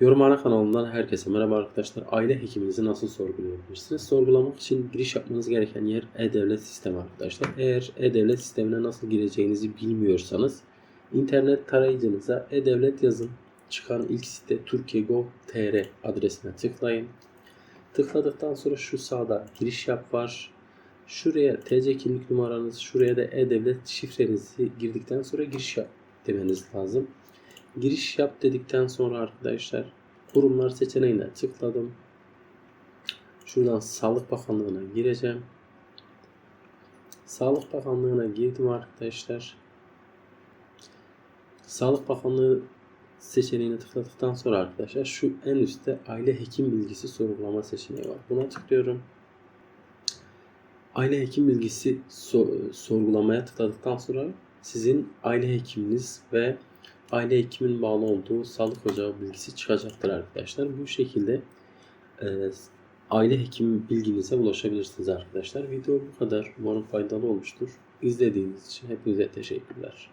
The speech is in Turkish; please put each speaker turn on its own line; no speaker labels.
Yorumhane kanalından herkese merhaba arkadaşlar. Aile hekiminizi nasıl sorgulayabilirsiniz? Sorgulamak için giriş yapmanız gereken yer e-devlet sistemi arkadaşlar. Eğer e-devlet sistemine nasıl gireceğinizi bilmiyorsanız internet tarayıcınıza e-devlet yazın. Çıkan ilk site Türkiye.gov.tr adresine tıklayın. Tıkladıktan sonra şu sağda giriş yap var. Şuraya TC kimlik numaranız, şuraya da E-Devlet şifrenizi girdikten sonra giriş yap demeniz lazım. Giriş yap dedikten sonra arkadaşlar kurumlar seçeneğine tıkladım. Şuradan Sağlık Bakanlığı'na gireceğim. Sağlık Bakanlığı'na girdim arkadaşlar. Sağlık Bakanlığı seçeneğine tıkladıktan sonra arkadaşlar şu en üstte aile hekim bilgisi sorgulama seçeneği var. Buna tıklıyorum. Aile hekim bilgisi so- sorgulamaya tıkladıktan sonra sizin aile hekiminiz ve aile hekimin bağlı olduğu sağlık ocağı bilgisi çıkacaktır arkadaşlar. Bu şekilde e, aile hekim bilginize ulaşabilirsiniz arkadaşlar. Video bu kadar. Umarım faydalı olmuştur. İzlediğiniz için hepinize teşekkürler.